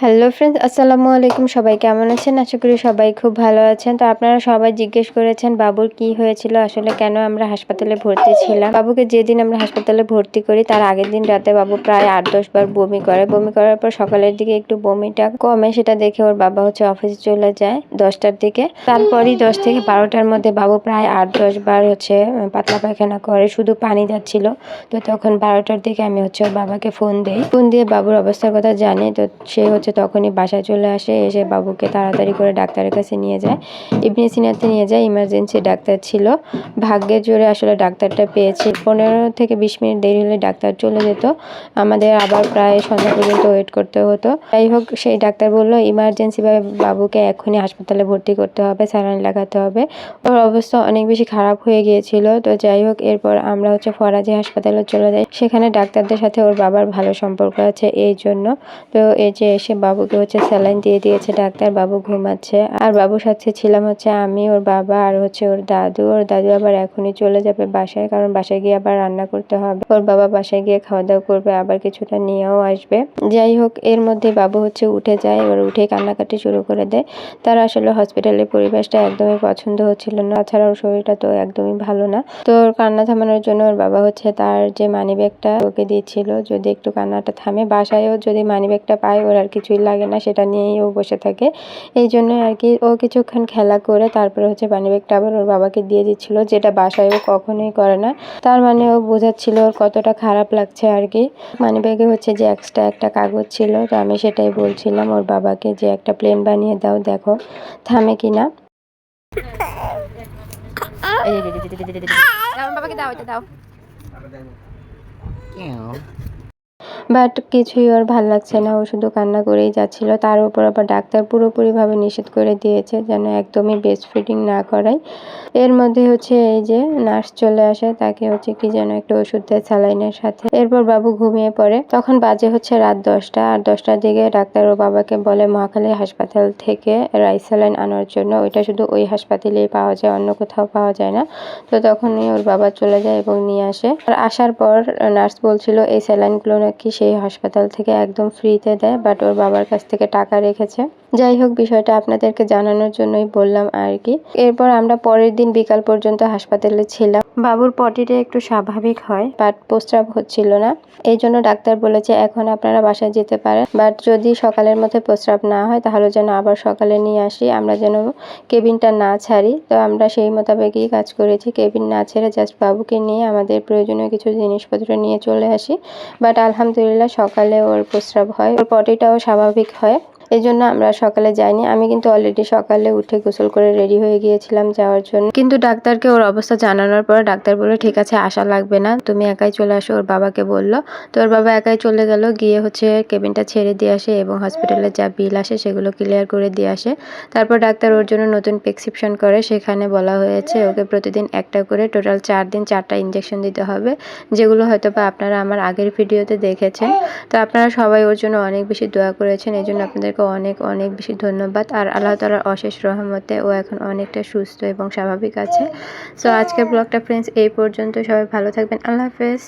Hello friends আসসালামু আলাইকুম। সবাই কেমন আছেন? আশা করি সবাই খুব ভালো আছেন। তো আপনারা সবাই জিজ্ঞেস করেছেন, বাবুর কি হয়েছিল? আসলে কেন আমরা হাসপাতালে ভর্তি ছিলাম? বাবুকে যেদিন আমরা হাসপাতালে ভর্তি করি, তার আগের দিন রাতে বাবু প্রায় আট, দশ বার বমি করে। বমি করার পর সকালের দিকে একটু বমিটা কমে, সেটা দেখে ওর বাবা হচ্ছে অফিসে চলে যায় দশটার দিকে। তারপরই দশ থেকে বারোটার মধ্যে বাবু প্রায় আট, দশ বার হচ্ছে পাতলা পায়খানা করে, শুধু পানি যাচ্ছিল তো তখন বারোটার দিকে আমি হচ্ছে ওর বাবাকে ফোন দিই। ফোন দিয়ে বাবুর অবস্থার কথা জানি। তো সে হচ্ছে তখনই বাসায় চলে আসে, এসে বাবুকে তাড়াতাড়ি করে ডাক্তারের কাছে নিয়ে যায়। ইবনে সিনাতে নিয়ে যায় ইমার্জেন্সি ডাক্তার ছিল। ভাগ্যের জোরে আসলে ডাক্তারটা পেয়েছি। পনেরো থেকে বিশ মিনিট দেরি হলে ডাক্তার চলে যেত। আমাদের আবার প্রায় সন্ধ্যা পর্যন্ত ওয়েট করতে হতো। যাই হোক, সেই ডাক্তার বলল ইমার্জেন্সিভাবে বাবুকে এখনই হাসপাতালে ভর্তি করতে হবে, স্যালাইন লাগাতে হবে। ওর অবস্থা অনেক বেশি খারাপ হয়ে গিয়েছিল। তো যাই হোক, এরপর আমরা হচ্ছে ফরাজি হাসপাতালে চলে যাই। সেখানে ডাক্তারদের সাথে ওর বাবার ভালো সম্পর্ক আছে এই জন্য। তো এই যে এসে বাবুকে হচ্ছে স্যালাইন দিয়ে দিয়েছে, ডাক্তার বাবু ঘুমাচ্ছে। আর বাবুর সাথে ছিলাম হচ্ছে আমি, ওর বাবা আর হচ্ছে ওর দাদু। ওর দাদু আবার এখনই চলে যাবে বাসায়, কারণ বাসায় গিয়ে আবার রান্না করতে হবে। ওর বাবা বাসায় গিয়ে খাওয়া দাওয়া করবে, আবার কিছুটা নিয়েও আসবে। যাই হোক, এর মধ্যে বাবু হচ্ছে উঠে যায়, এবার উঠে কান্নাকাটি শুরু করে দেয়। তার আসলে হসপিটালের পরিবেশটা একদমই পছন্দ হচ্ছিল না। তাছাড়া ওর শরীরটা তো একদমই ভালো না। তো ওর কান্না থামানোর জন্য ওর বাবা হচ্ছে তার যে মানি ব্যাগটা ওকে দিয়েছিল যদি একটু কান্নাটা থামে। বাসায়ও যদি মানি ব্যাগটা পায়, ওর আর কিছুই লাগে না সেটা নিয়েই ও বসে থাকে এই জন্য আর কি ও কিছুক্ষণ খেলা করে তারপরে হচ্ছে মানি ব্যাগটা আবার ওর বাবাকে দিয়ে দিচ্ছিল যেটা বাসায় ও কখনোই করে না তার মানে ও বোঝাচ্ছিল ওর কতটা খারাপ লাগছে আর কি মানি ব্যাগে হচ্ছে যে এক্সট্রা একটা কাগজ ছিল তো আমি সেটাই বলছিলাম ওর বাবাকে যে একটা প্লেন বানিয়ে দাও দেখো থামে কিনা বাবাকে দাও এটা দাও বাট কিছুই ওর ভালো লাগছে না। ও শুধু কান্না করেই যাচ্ছিল। তার উপর আবার ডাক্তার পুরোপুরিভাবে নিষেধ করে দিয়েছে যেন একদমই বেস্ট ফিডিং না করাই এর মধ্যে হচ্ছে এই যে নার্স চলে আসে, তাকে হচ্ছে কি যেন একটা ওষুধ দেয় স্যালাইনের সাথে। এরপর বাবু ঘুমিয়ে পড়ে। তখন বাজে হচ্ছে রাত দশটা। আর দশটার দিকে ডাক্তার ও বাবাকে বলে, মহাখালী হাসপাতাল থেকে রাইস স্যালাইন আনার জন্য ওইটা শুধু ওই হাসপাতালেই পাওয়া যায়, অন্য কোথাও পাওয়া যায় না। তো তখনই ওর বাবা চলে যায় এবং নিয়ে আসে। আর আসার পর নার্স বলছিল, এই স্যালাইনগুলো নাকি সেই হাসপাতাল থেকে একদম ফ্রিতে দেয় বাট ওর বাবার কাছ থেকে টাকা রেখেছে। যাই হোক, বিষয়টা আপনাদেরকে জানানোর জন্যই বললাম আর কি। এরপর আমরা পরের দিন বিকাল পর্যন্ত হাসপাতালে ছিলাম। বাবুর পটিটা একটু স্বাভাবিক হয় বাট প্রস্রাব হচ্ছিল না। এই জন্য ডাক্তার বলেছে, এখন আপনারা বাসায় যেতে পারেন বাট যদি সকালের মধ্যে প্রস্রাব না হয়, তাহলে যেন আবার সকালে নিয়ে আসি। আমরা যেন কেবিনটা না ছাড়ি। তো আমরা সেই মোতাবেকই কাজ করেছি। কেবিন না ছেড়ে জাস্ট বাবুকে নিয়ে আমাদের প্রয়োজনীয় কিছু জিনিসপত্র নিয়ে চলে আসি। বাট আলহামদুলিল্লাহ সকালে ওর প্রস্রাব হয়। ওর পটিটাও স্বাভাবিক হয়। এই জন্য আমরা সকালে যাইনি। আমি কিন্তু অলরেডি সকালে উঠে গোসল করে রেডি হয়ে গিয়েছিলাম যাওয়ার জন্য। কিন্তু ডাক্তারকে ওর অবস্থা জানানোর পর ডাক্তার বলল, ঠিক আছে, আসা লাগবে না। তুমি একাই চলে আসো, ওর বাবাকে বলল। তো ওর বাবা একাই চলে গেল, গিয়ে হচ্ছে কেবিনটা ছেড়ে দিয়ে আসে এবং হসপিটালে যা বিল আসে সেগুলো ক্লিয়ার করে দিয়ে আসে। তারপর ডাক্তার ওর জন্য নতুন প্রেসক্রিপশন করে। সেখানে বলা হয়েছে, ওকে প্রতিদিন একটা করে টোটাল চার দিন চারটা ইঞ্জেকশন দিতে হবে, যেগুলো হয়তো বা আপনারা আমার আগের ভিডিওতে দেখেছেন। তো আপনারা সবাই ওর জন্য অনেক বেশি দোয়া করেছেন। এই জন্য আপনাদেরকে অনেক অনেক বেশি ধন্যবাদ। আর আল্লাহ তালার অশেষ রহমতে ও এখন অনেকটা সুস্থ এবং স্বাভাবিক আছে। সো আজকের ব্লগটা ফ্রেন্ডস এই পর্যন্ত। সবাই ভালো থাকবেন। আল্লাহ হাফেজ।